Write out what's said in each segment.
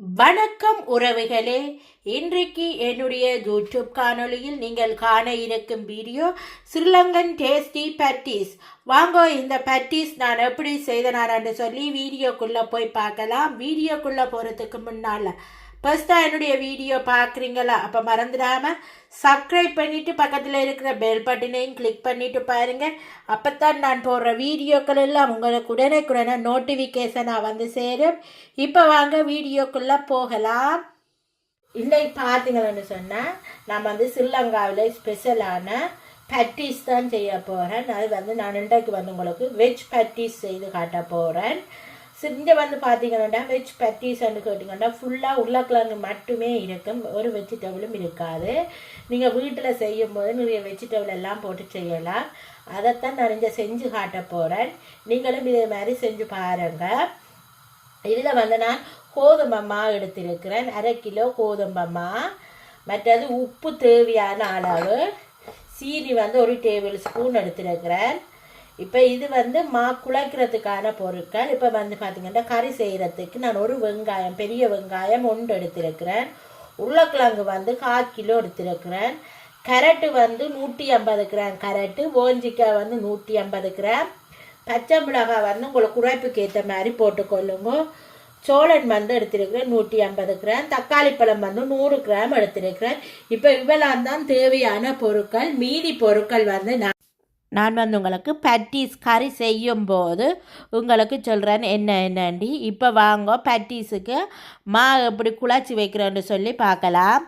வணக்கம் உறவுகளே. இன்றைக்கு என்னுடைய யூடியூப் காணொலியில் நீங்கள் காண இருக்கும் வீடியோ ஸ்ரீலங்கன் டேஸ்டி பட்டீஸ் வாங்க இந்த பட்டீஸ் நான் எப்படி செய்தனான்னு சொல்லி வீடியோக்குள்ளே போய் பார்க்கலாம். வீடியோக்குள்ளே போகிறதுக்கு முன்னால் ஃபஸ்ட்டாக என்னுடைய வீடியோ பார்க்குறீங்களா? அப்போ மறந்துடாமல் சப்ஸ்கிரைப் பண்ணிவிட்டு பக்கத்தில் இருக்கிற பெல் பட்டனையும் கிளிக் பண்ணிவிட்டு பாருங்கள் அப்போ தான் நான் போடுற வீடியோக்கள் எல்லாம் உங்களுக்கு உடனே நோட்டிஃபிகேஷனாக வந்து சேரும். இப்போ வாங்க வீடியோக்குள்ளே போகலாம். இன்றைக்கு பார்த்தீங்கன்னு சொன்னால் நான் வந்து ஸ்ரீலங்காவில் ஸ்பெஷலான பட்டீஸ் தான் செய்ய போகிறேன் அது வந்து நான் இன்றைக்கு வந்து உங்களுக்கு வெஜ் பட்டீஸ் செய்து காட்ட போகிறேன் சிந்த வந்து பார்த்தீங்கன்னா வெஜ் பட்டீஸ்ன்னு கேட்டிங்கன்னா ஃபுல்லாக உருளைக்கிழங்கு மட்டுமே இருக்கும். ஒரு வெஜிடபிளும் இருக்காது. நீங்கள் வீட்டில் செய்யும்போது நிறைய வெஜிடபிள் எல்லாம் போட்டு செய்யலாம். அதைத்தான் நான் இங்கே செஞ்சு காட்ட போகிறேன் நீங்களும் இதே மாதிரி செஞ்சு பாருங்கள் இதில் வந்து நான் கோதுமம்மா எடுத்திருக்கிறேன். அரை கிலோ கோதுமம்மா மற்றது உப்பு தேவையான அளவு. சீனி வந்து ஒரு டேபிள் ஸ்பூன் எடுத்திருக்கிறேன். இப்போ இது வந்து மா குழைக்கிறதுக்கான பொருட்கள். இப்போ வந்து பார்த்திங்கன்னா கறி செய்கிறதுக்கு நான் ஒரு வெங்காயம் பெரிய வெங்காயம் ஒன்று எடுத்திருக்கிறேன். உருளைக்கிழங்கு வந்து கால் கிலோ எடுத்திருக்கிறேன். கரட்டு வந்து நூற்றி ஐம்பது கிராம் கரட்டு ஓஞ்சிக்காய் வந்து நூற்றி ஐம்பது கிராம். பச்சை மிளகாய் வந்து உங்களுக்கு குறைப்புக்கு ஏற்ற மாதிரி போட்டுக்கொள்ளுங்க சோழன் வந்து எடுத்திருக்கிறேன் நூற்றி ஐம்பது கிராம். தக்காளி பழம் வந்து நூறு கிராம் எடுத்திருக்கிறேன். இப்போ இவெல்லாம் தான் தேவையான பொருட்கள். மீதி பொருட்கள் வந்து நான் நான் வந்து உங்களுக்கு பட்டீஸ் கறி செய்யும்போது உங்களுக்கு சொல்கிறேன் என்ன என்னண்டி? இப்போ வாங்க பட்டீஸுக்கு மா எப்படி குழச்சி வைக்கிறேன்னு சொல்லி பார்க்கலாம்.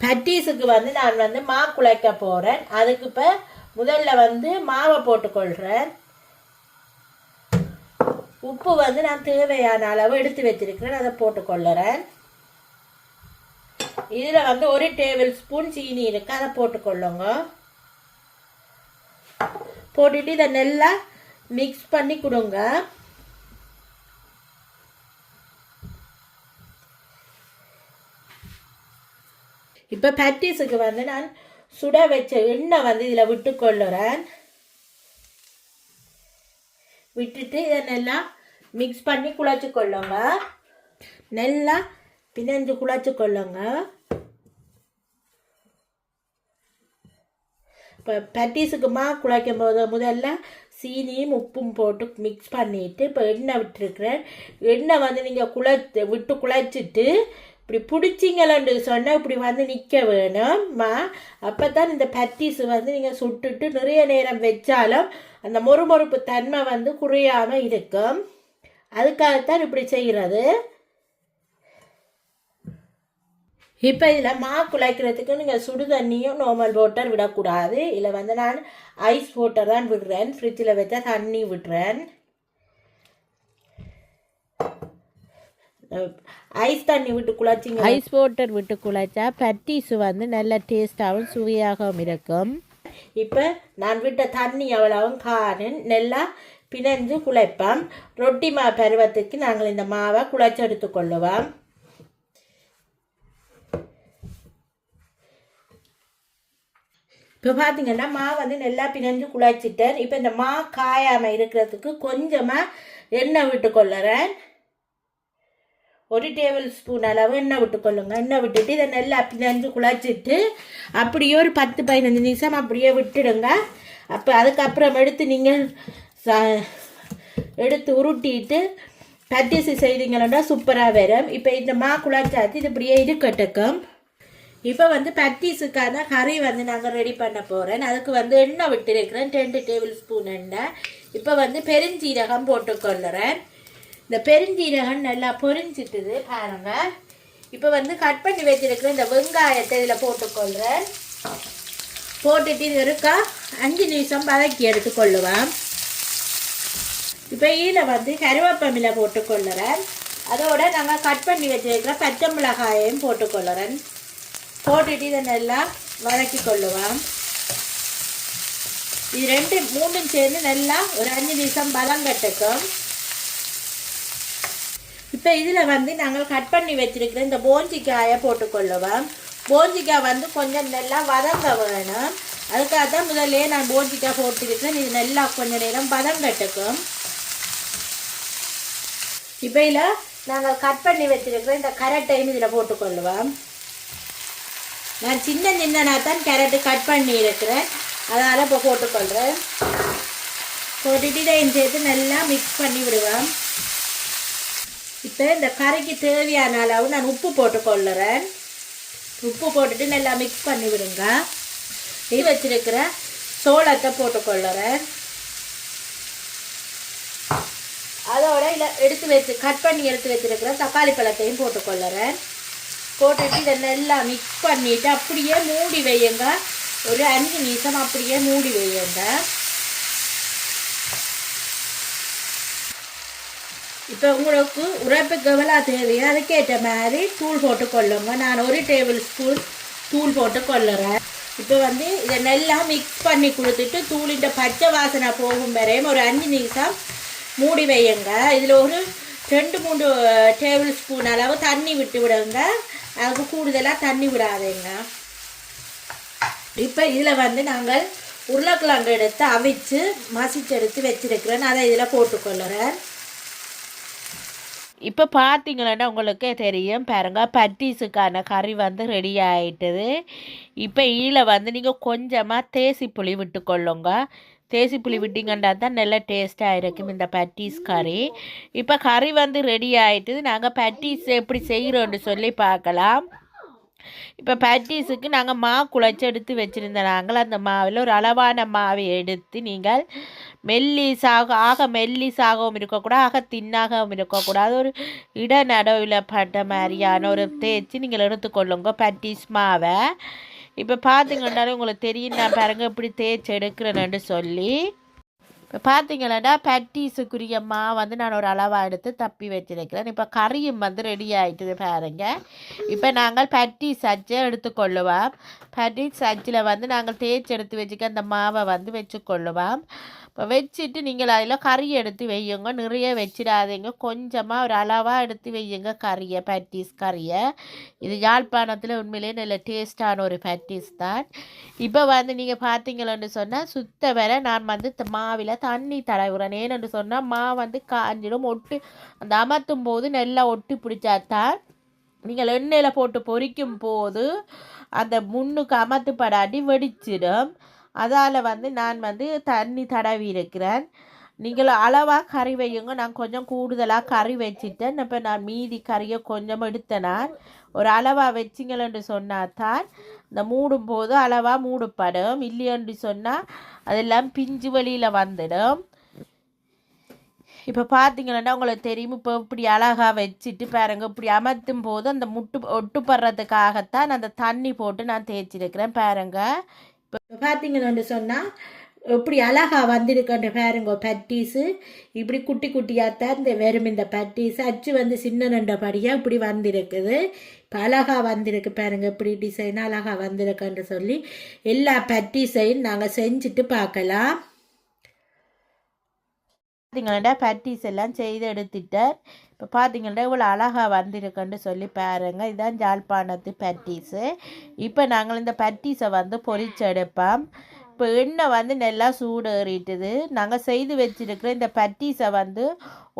பட்டீஸுக்கு வந்து நான் வந்து மா குழைக்க போகிறேன் அதுக்கு இப்போ முதல்ல வந்து மாவை போட்டுக்கொள்கிறேன் உப்பு வந்து நான் தேவையான அளவு எடுத்து வச்சிருக்கிறேன். அதை போட்டுக்கொள்ளுறேன். இதில் வந்து ஒரு டேபிள் ஸ்பூன் சீனி இருக்குது அதை போட்டுக்கொள்ளுங்க. போட்டுட்டு இதை நல்லா மிக்ஸ் பண்ணி கொடுங்க. இப்போ பேட்டிஸுக்கு வந்து நான் சுட வச்ச எண்ணெய் வந்து இதில் விட்டு கொள்ளுறேன். விட்டுட்டு இதை நல்லா மிக்ஸ் பண்ணி குழச்சி கொள்ளுங்க. நல்லா பிணைஞ்சு குழச்சி கொள்ளுங்க. இப்போ பட்டீஸுக்குமா குழைக்கும் போது முதல்ல சீனியும் உப்பும் போட்டு மிக்ஸ் பண்ணிவிட்டு இப்போ எண்ணெய் விட்டுருக்குறேன் எண்ணெய் வந்து நீங்கள் குழ விட்டு குழைச்சிட்டு இப்படி பிடிச்சிங்களன்னு சொன்னால் இப்படி வந்து நிற்க வேணும்மா அப்போ தான் இந்த பட்டீஸ் வந்து நீங்கள் சுட்டுட்டு நிறைய நேரம் வச்சாலும் அந்த மொறுமொறுப்பு தன்மை வந்து குறையாமல் இருக்கும் அதுக்காகத்தான் இப்படி செய்கிறது இப்போ இதில் மா குழைக்கிறதுக்கு நீங்கள் சுடு தண்ணியும் நார்மல் வாட்டர் விடக்கூடாது. இதில் வந்து நான் ஐஸ் வாட்டர் தான் விடுறேன். ஃப்ரிட்ஜில் வச்சா தண்ணி விடுறேன். ஐஸ் தண்ணி விட்டு குழச்சிங்க ஐஸ் வாட்டர் விட்டு குழைச்சா பட்டீஸ் வந்து நல்ல டேஸ்டாகவும் சுவையாகவும் இருக்கும். இப்போ நான் விட்ட தண்ணி எவ்வளவும் காணும். நல்லா பிணைஞ்சு குழைப்போம் ரொட்டி மா பருவத்துக்கு நாங்கள் இந்த மாவை குழைச்சி எடுத்துக்கொள்ளுவோம் இப்போ பார்த்தீங்கன்னா மா வந்து நல்லா பிணைஞ்சு குழாய்ச்சிட்டேன். இப்போ இந்த மா காயாமல் இருக்கிறதுக்கு கொஞ்சமாக எண்ணெய் விட்டுக்கொள்ளுறேன் ஒரு டேபிள் ஸ்பூன் அளவு எண்ணெய் விட்டுக்கொள்ளுங்க எண்ணெய் விட்டுட்டு இதை நல்லா பிணைஞ்சு குழாய்ச்சிட்டு அப்படியே ஒரு பத்து பதினஞ்சு நிமிஷம் அப்படியே விட்டுடுங்க. அப்போ அதுக்கப்புறம் எடுத்து நீங்கள் எடுத்து உருட்டிட்டு பட்டிசி செய்தீங்கன்னா சூப்பராக வரும். இப்போ இந்த மா குழாய்ச்சாச்சு இது இப்படியே இருக்கட்டுக்கும் இப்போ வந்து பட்டீஸுக்கான கறி வந்து நாங்கள் ரெடி பண்ண போகிறேன் அதுக்கு வந்து எண்ணெய் விட்டுருக்கிறேன். ரெண்டு டேபிள் ஸ்பூன் எண்ணெய். இப்போ வந்து பெருஞ்சீரகம் போட்டுக்கொள்ளுறேன் இந்த பெருஞ்சீரகம் நல்லா பொரிஞ்சிட்டுது பாருங்கள் இப்போ வந்து கட் பண்ணி வச்சிருக்கிற இந்த வெங்காயத்தை இதில் போட்டுக்கொள்கிறேன் போட்டுட்டு இது இருக்கா அஞ்சு நிமிஷம் வதக்கி எடுத்துக்கொள்ளுவேன் இப்போ இதில் வந்து கருவேப்பமில போட்டுக்கொள்ளுறேன் அதோட நாங்கள் கட் பண்ணி வச்சிருக்கிற பச்சை மிளகாயையும் போட்டுக்கொள்ளுறேன் போட்டுட்டு இதை நல்லா வதக்கி கொள்ளுவோம் இது ரெண்டு மூணும் சேர்ந்து நல்லா ஒரு அஞ்சு நிமிஷம் பதம் கட்டுக்கும் இப்போ இதில் வந்து நாங்கள் கட் பண்ணி வச்சிருக்கிற இந்த போஞ்சிக்காயை போட்டுக்கொள்ளுவோம். போஞ்சிக்காய் வந்து கொஞ்சம் நல்லா வதங்க வேணும். அதுக்காக தான் முதல்ல நான் போஞ்சிக்காய் போட்டுக்கிட்டேன். இது நல்லா கொஞ்சம் நேரம் பதம் கட்டுக்கும் இப்போ இதில் நாங்கள் கட் பண்ணி வச்சிருக்கிற இந்த கரட்டையும் இதில் போட்டுக்கொள்ளுவோம். நான் சின்ன சின்னனாக தான் கேரட்டு கட் பண்ணி இருக்கிறேன். அதனால் இப்போ போட்டுக்கொள்கிறேன் போட்டுட்டு இதையும் சேர்த்து நல்லா மிக்ஸ் பண்ணி விடுவேன். இப்போ இந்த கறிக்கு தேவையான அளவு நான் உப்பு போட்டுக்கொள்ளுறேன் உப்பு போட்டுட்டு நல்லா மிக்ஸ் பண்ணி விடுங்க. இது வச்சிருக்கிற சோளத்தை போட்டுக்கொள்ளுறேன் அதோட இல்லை எடுத்து வச்சு கட் பண்ணி எடுத்து வச்சிருக்கிற தக்காளி பழத்தையும் போட்டுக்கொள்ளுறேன் போட்டுட்டு இதை நல்லா மிக்ஸ் பண்ணிவிட்டு அப்படியே மூடி வையுங்க. ஒரு அஞ்சு நிமிஷம் அப்படியே மூடி வையுங்க. இப்போ உங்களுக்கு உரைப்புக்கு எவ்வளோ தேவையோ அதுக்கேற்ற மாதிரி தூள் போட்டு கொள்ளுங்க. நான் ஒரு டேபிள் ஸ்பூன் தூள் போட்டு கொள்ளுறேன். இப்போ வந்து இதை நல்லா மிக்ஸ் பண்ணி கொடுத்துட்டு தூளிൻ്റെ பச்சை வாசனை போகும் வரையும் ஒரு அஞ்சு நிமிஷம் மூடி வையுங்க. இதில் ஒரு ரெண்டு மூணு டேபிள் ஸ்பூன் அளவு தண்ணி விட்டு விடுங்க. அதுக்கு கூடுதலாக தண்ணி விடாதேங்க. இப்போ இதில் வந்து நாங்கள் உருளைக்கிழங்கு எடுத்து அவிச்சு மசிச்சு எடுத்து வச்சிருக்கிறேன். அதை இதில் போட்டுக்கொள்ளுறேன். இப்போ பார்த்தீங்கன்னா உங்களுக்கே தெரியும். பாருங்க பட்டீஸுக்கான கறி வந்து ரெடி ஆயிட்டுது. இப்போ இதில் வந்து நீங்கள் கொஞ்சமாக தேசி புளி விட்டுக்கொள்ளுங்க. தேசி புளி விட்டிங்கன்னா தான் நல்லா டேஸ்ட்டாக இருக்கும் இந்த பட்டீஸ் கறி இப்போ கறி வந்து ரெடி ஆகிட்டு நாங்கள் பட்டீஸ் எப்படி செய்கிறோன்னு சொல்லி பார்க்கலாம். இப்போ பட்டீஸுக்கு நாங்கள் மா குழைச்சி எடுத்து வச்சுருந்தோம். நாங்கள் அந்த மாவில் ஒரு அளவான மாவை எடுத்து நீங்கள் மெல்லிசாக ஆக மெல்லிசாகவும் இருக்கக்கூடாது ஆக தின்னாகவும் இருக்கக்கூடாது. ஒரு இட நடுவில் பட்ட மாதிரியான ஒரு தேய்ச்சி நீங்கள் எடுத்துக்கொள்ளுங்க பட்டீஸ் மாவை. இப்போ பார்த்தீங்கன்னாலே உங்களுக்கு தெரியும் நான் பாருங்கள் இப்படி தேய்ச்சி எடுக்கிறேன்னு சொல்லி. இப்போ பார்த்தீங்களா பட்டீஸுக்குரிய மா வந்து நான் ஒரு அளவாக எடுத்து தப்பி வச்சிருக்கிறேன். இப்போ கறியும் வந்து ரெடி ஆகிட்டுது பாருங்க. இப்போ நாங்கள் பட்டீஸ் அச்சை எடுத்துக்கொள்ளுவோம். பட்டீஸ் அச்சில் வந்து நாங்கள் தேய்ச்சி எடுத்து வச்சுக்க அந்த மாவை வந்து வச்சுக்கொள்ளுவோம். இப்போ வச்சுட்டு நீங்கள் அதில் கறி எடுத்து வையுங்க. நிறைய வச்சிடாதீங்க. கொஞ்சமாக ஒரு அளவாக எடுத்து வையுங்க கறியை பேட்டிஸ் கறியை. இது யாழ்ப்பாணத்தில் உண்மையிலேயே நல்ல டேஸ்டான ஒரு பேட்டிஸ் தான். இப்போ வந்து நீங்கள் பார்த்தீங்களன்னு சொன்னால் சுத்த வர நான் வந்து மாவில் தண்ணி தடவுறேன். ஏன்னு சொன்னால் மா வந்து காஞ்சிடும். ஒட்டு அந்த அமர்த்தும் போது நல்லா ஒட்டி பிடிச்சாதான் நீங்கள் எண்ணெயில் போட்டு பொரிக்கும் போது அந்த முன்னுக்கு அமர்த்துப்படாட்டி வெடிச்சிடும். அதால் வந்து நான் வந்து தண்ணி தடவி இருக்கிறேன். நீங்கள் அளவாக கறி வையுங்க. நான் கொஞ்சம் கூடுதலாக கறி வச்சுட்டேன். இப்போ நான் மீதி கறியை கொஞ்சம் எடுத்தேன் நான். ஒரு அளவாக வச்சிங்களேன்னு சொன்னால் தான் இந்த மூடும் போது அளவாக மூடப்படும். இல்லையென்று சொன்னால் அதெல்லாம் பிஞ்சு வழியில் வந்துடும். இப்போ பார்த்தீங்கன்னா உங்களுக்கு தெரியும். இப்போ இப்படி அழகாக வச்சுட்டு பாருங்க. இப்படி அமர்த்தும் போது அந்த முட்டு ஒட்டுப்படுறதுக்காகத்தான் அந்த தண்ணி போட்டு நான் தேய்ச்சிருக்கிறேன் பாருங்கள் இப்போ பார்த்தீங்கன்னு சொன்னால் இப்படி அழகாக வந்திருக்கின்ற பாருங்க பட்டீஸு இப்படி குட்டி குட்டியாக தான் இந்த வெறும் இந்த பட்டீஸ் அச்சு வந்து சின்ன நண்டபடியாக இப்படி வந்திருக்குது. இப்போ அழகாக வந்திருக்கு பாருங்க இப்படி டிசைன் அழகாக வந்திருக்குன்னு சொல்லி எல்லா பட்டீஸையும் நாங்கள் செஞ்சுட்டு பார்க்கலாம். பார்த்தீங்கன்னா பட்டீஸ் எல்லாம் செய்து எடுத்துட்டேன் இப்போ பார்த்தீங்கன்னா இவ்வளோ அழகாக வந்திருக்குன்னு சொல்லி பாருங்க. இதுதான் ஜாழ்ப்பாணத்து பட்டீஸு இப்போ நாங்கள் இந்த பட்டீஸை வந்து பொறிச்செடுப்போம். இப்போ எண்ணெய் வந்து நல்லா சூடு ஏறிட்டுது நாங்கள் செய்து வச்சிருக்கிற இந்த பட்டீஸை வந்து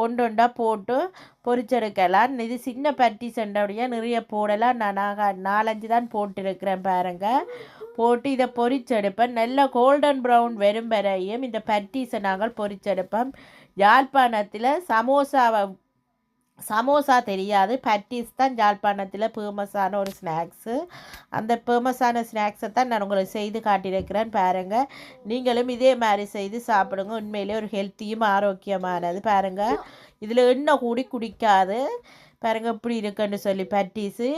ஒன்றொண்டா போட்டு பொரிச்செடுக்கலாம் இது சின்ன பட்டீஸண்டோடைய நிறைய போடலாம். நான் நாலஞ்சு தான் போட்டிருக்கிறேன் பாருங்கள் போட்டு இதை பொறிச்செடுப்பேன் நல்ல கோல்டன் ப்ரௌன் வெறும் வரையும் இந்த பட்டீஸை நாங்கள் பொரிச்செடுப்போம் யாழ்ப்பாணத்தில் சமோசாவை சமோசா தெரியாது. பட்டீஸ் தான் யாழ்ப்பாணத்தில் ஃபேமஸான ஒரு ஸ்நாக்ஸு அந்த ஃபேமஸான ஸ்நாக்ஸை தான் நான் உங்களுக்கு செய்து காட்டியிருக்கிறேன் பாருங்கள் நீங்களும் இதே மாதிரி செய்து சாப்பிடுங்க. உண்மையிலே ஒரு ஹெல்த்தியும் ஆரோக்கியமானது பாருங்கள் இதில் எண்ணெய் கூடி குடிக்காது. பாருங்க இப்படி இருக்குன்னு சொல்லி பட்டீஸு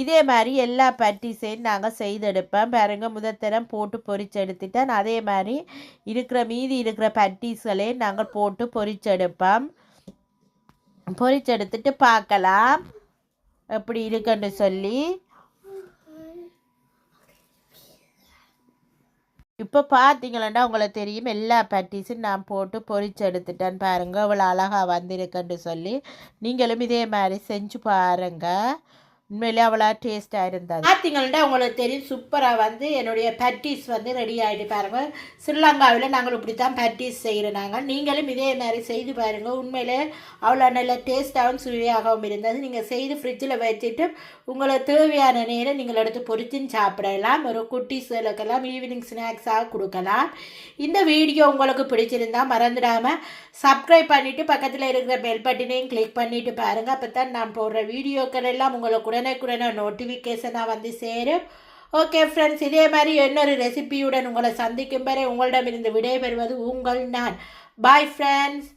இதே மாதிரி எல்லா பட்டீஸையும் நாங்கள் செய்தெடுப்பேன் பாருங்க முதத்தரம் போட்டு பொறிச்செடுத்துட்டேன் அதே மாதிரி இருக்கிற மீதி இருக்கிற பட்டீஸ்களையும் நாங்கள் போட்டு பொரிச்செடுப்போம் பொறிச்செடுத்துட்டு பார்க்கலாம். எப்படி இருக்குன்னு சொல்லி. இப்போ பார்த்தீங்களா உங்களுக்கு தெரியும் எல்லா பட்டீஸும் நான் போட்டு பொறிச்சு எடுத்துட்டேன் பாருங்கள் இவ்வளோ அழகாக வந்திருக்குன்னு சொல்லி. நீங்களும் இதே மாதிரி செஞ்சு பாருங்கள் உண்மையிலே அவ்வளோ டேஸ்ட்டாக இருந்தது. பார்த்தீங்கன்னா உங்களுக்கு தெரியும் சூப்பராக வந்து என்னுடைய பட்டீஸ் வந்து ரெடி ஆகிட்டு பாருங்க. ஸ்ரீலங்காவில் நாங்கள் இப்படி தான் பட்டீஸ் செய்கிறோம் நாங்கள். நீங்களும் இதே மாதிரி செய்து பாருங்கள் உண்மையிலே அவ்வளோ நல்ல டேஸ்ட்டாகவும் சுவையாகவும் இருந்தது. நீங்கள் செய்து ஃப்ரிட்ஜில் வச்சுட்டு உங்களை தேவையான நேரம் நீங்கள் எடுத்து பொறிச்சின்னு சாப்பிடலாம். ஒரு குட்டீஸ்களுக்கெல்லாம் ஈவினிங் ஸ்நாக்ஸாக கொடுக்கலாம். இந்த வீடியோ உங்களுக்கு பிடிச்சிருந்தா மறந்துடாமல் சப்ஸ்கிரைப் பண்ணிவிட்டு பக்கத்தில் இருக்கிற பெல் பட்டினையும் கிளிக் பண்ணிவிட்டு பாருங்கள் அப்போ தான் நான் போடுற வீடியோக்கள் எல்லாம் உங்களை கூட உடனுக்குடனே நோட்டிஃபிகேஷனாக வந்து சேரும். ஓகே ஃப்ரெண்ட்ஸ் இதே மாதிரி இன்னொரு ரெசிபியுடன் உங்களை சந்திக்கும் வரை உங்களிடமிருந்து விடைபெறுவது உங்கள் நான். Bye friends